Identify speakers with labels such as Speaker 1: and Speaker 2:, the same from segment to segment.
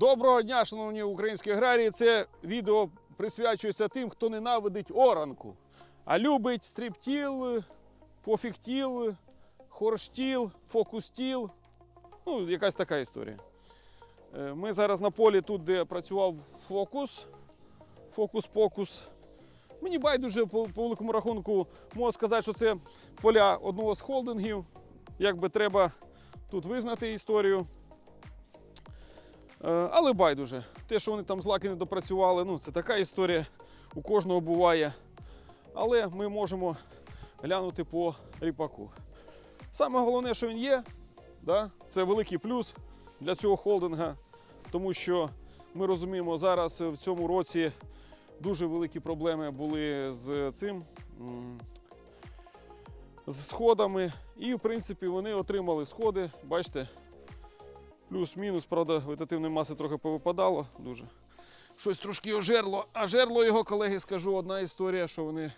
Speaker 1: Доброго дня, шановні українські аграрії. Це відео присвячується тим, хто ненавидить оранку, а любить стріптіл, пофіктіл, хорштіл, фокустіл. Ну, якась така історія. Е, Ми зараз на полі, тут, де працював фокус, фокус-покус. Мені байдуже по, по великому рахунку можу сказати, що це поля одного з холдингів. Якби треба тут визнати історію. Е, Але байдуже. Те, що вони там злаки не допрацювали, ну це така історія. У кожного буває. Але ми можемо глянути по ріпаку. Саме головне, що він є, да, це великий плюс для цього холдинга, тому що ми розуміємо, зараз в цьому році дуже великі проблеми були з цим. З сходами, і в принципі вони отримали сходи. Бачите, Плюс-мінус, правда, вегетативної маси трохи повипадало дуже. Щось трошки ожерло. А жерло його, колеги, скажу, одна історія, що вони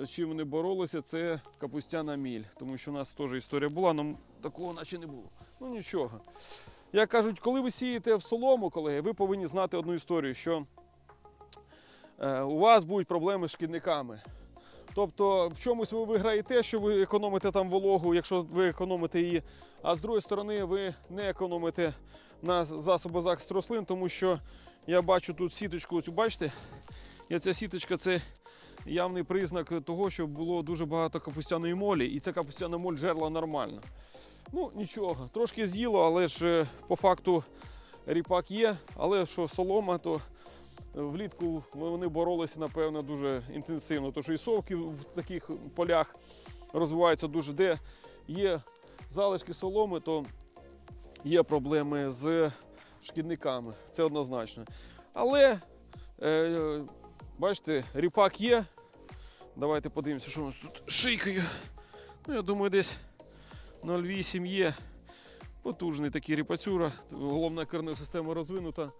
Speaker 1: е, з чим вони боролися, це капустяна міль. Тому що у нас теж історія була, але такого наче не було. Ну нічого. Як кажуть, коли ви сієте в солому, колеги, ви повинні знати одну історію, що е, у вас будуть проблеми з шкідниками. Тобто в чомусь ви виграєте, що ви економите там вологу, якщо ви економите її, а з другої сторони ви не економите на засоби захисту рослин, тому що я бачу тут сіточку, оцю бачите? І ця сіточка це явний признак того, що було дуже багато капустяної молі, і ця капустяна моль жерла нормально. Ну, нічого, трошки з'їло, але ж е, по факту ріпак є, але що солома, то Влітку вони боролися, напевно, дуже інтенсивно, тому що і совки в таких полях розвиваються дуже, де є залишки соломи, то є проблеми з шкідниками. Це однозначно. Але, е, бачите, ріпак є. Давайте подивимося, що у нас тут шийкою. Ну, я думаю, десь 0,8 є. Потужний такий ріпацюра, головна корнева система розвинута.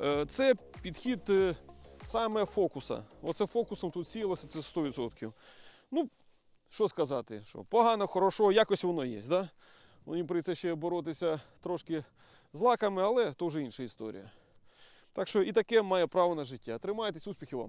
Speaker 1: Е, Це підхід е, саме фокуса. Оце фокусом тут сіялося, це 100%. Ну, що сказати, що погано, хорошо, якось воно є. Да? Ну, Їм прийде ще боротися трошки з лаками, але то вже інша історія. Так що і таке має право на життя. Тримайтесь, успіхів вам!